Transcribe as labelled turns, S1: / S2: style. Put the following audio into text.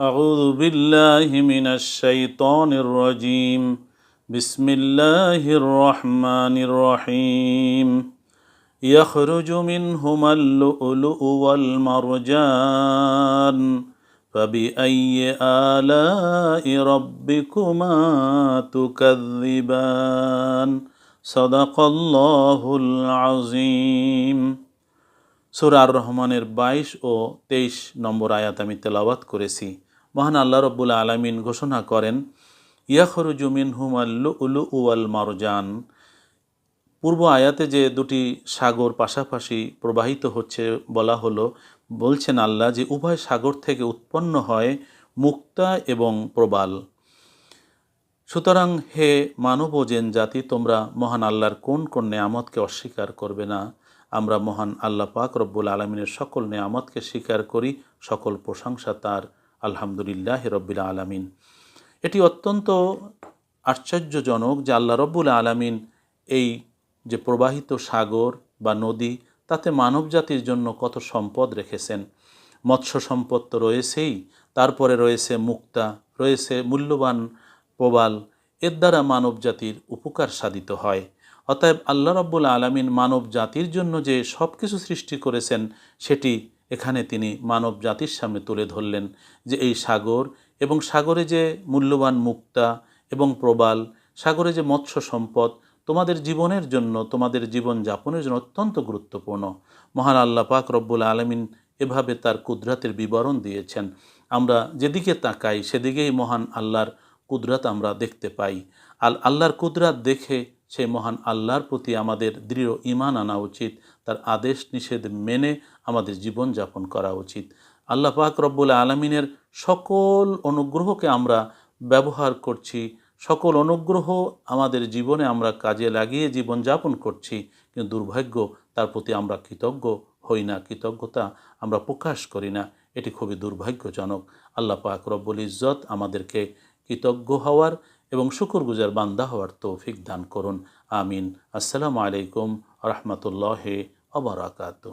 S1: أعوذ بالله من الشيطان الرجيم بسم الله الرحمن الرحيم يخرج منهما اللؤلؤ والمرجان فبأي آلاء ربكما تكذبان صدق الله العظيم সুরা আর রহমানের বাইশ ও তেইশ নম্বর আয়াত আমি তেলাওয়াত করেছি মহান আল্লাহ রব্বুল আলমিন ঘোষণা করেন ইয়াখরুজুমিন হুমাল্লু উলু উয়াল মারজান। পূর্ব আয়াতে যে দুটি সাগর পাশাপাশি প্রবাহিত হচ্ছে বলা হলো, বলছেন আল্লাহ যে উভয় সাগর থেকে উৎপন্ন হয় মুক্তা এবং প্রবাল। সুতরাং হে মানব ও জেন জাতি, তোমরা মহান আল্লাহর কোন কোন নেয়ামতকে অস্বীকার করবে না। আমরা মহান আল্লাহ পাক রব্বুল আলমিনের সকল নেয়ামতকে স্বীকার করি, সকল প্রশংসা তার। আলহামদুলিল্লাহ রব্বুল আলমিন। এটি অত্যন্ত আশ্চর্যজনক যে আল্লাহ রব্বুল আলমিন এই যে প্রবাহিত সাগর বা নদী, তাতে মানব জাতির জন্য কত সম্পদ রেখেছেন। মৎস্য সম্পদ তো রয়েছেই, তারপরে রয়েছে মুক্তা, রয়েছে মূল্যবান প্রবাল, এর দ্বারা মানব জাতির উপকার সাধিত হয়। অতএব আল্লাহ রব্বুল আলমিন মানব জাতির জন্য যে সব কিছু সৃষ্টি করেছেন, সেটি এখানে তিনি মানব জাতির সামনে তুলে ধরলেন যে এই সাগর এবং সাগরে যে মূল্যবান মুক্তা এবং প্রবাল, সাগরে যে মৎস্য সম্পদ, তোমাদের জীবনের জন্য, তোমাদের জীবন যাপনের জন্য অত্যন্ত গুরুত্বপূর্ণ। মহান আল্লাহ পাক রব্বুল আলমিন এভাবে তার কুদরাতের বিবরণ দিয়েছেন। আমরা যেদিকে তাকাই, সেদিকেই মহান আল্লাহর কুদরাত আমরা দেখতে পাই। আল আল্লাহর কুদরাত দেখে সেই মহান আল্লাহর প্রতি আমাদের দৃঢ় ইমান আনা উচিত। তার আদেশ নিষেধ মেনে আমাদের জীবন যাপন করা উচিত। আল্লাহ পাক রব্বুল আলমিনের সকল অনুগ্রহকে আমরা ব্যবহার করছি। সকল অনুগ্রহ আমাদের জীবনে আমরা কাজে লাগিয়ে জীবন যাপন করছি। কিন্তু দুর্ভাগ্য, তার প্রতি আমরা কৃতজ্ঞ হই না, কৃতজ্ঞতা আমরা প্রকাশ করি না। এটি খুবই দুর্ভাগ্যজনক। আল্লাহ পাক রব্বুল ইজ্জত আমাদেরকে কৃতজ্ঞ হওয়ার এবং শুকুরগুজার বান্দা হওয়ার তৌফিক দান করুন। আমিন। আসসালামু আলাইকুম রহমতুল্লাহ অবরাকাত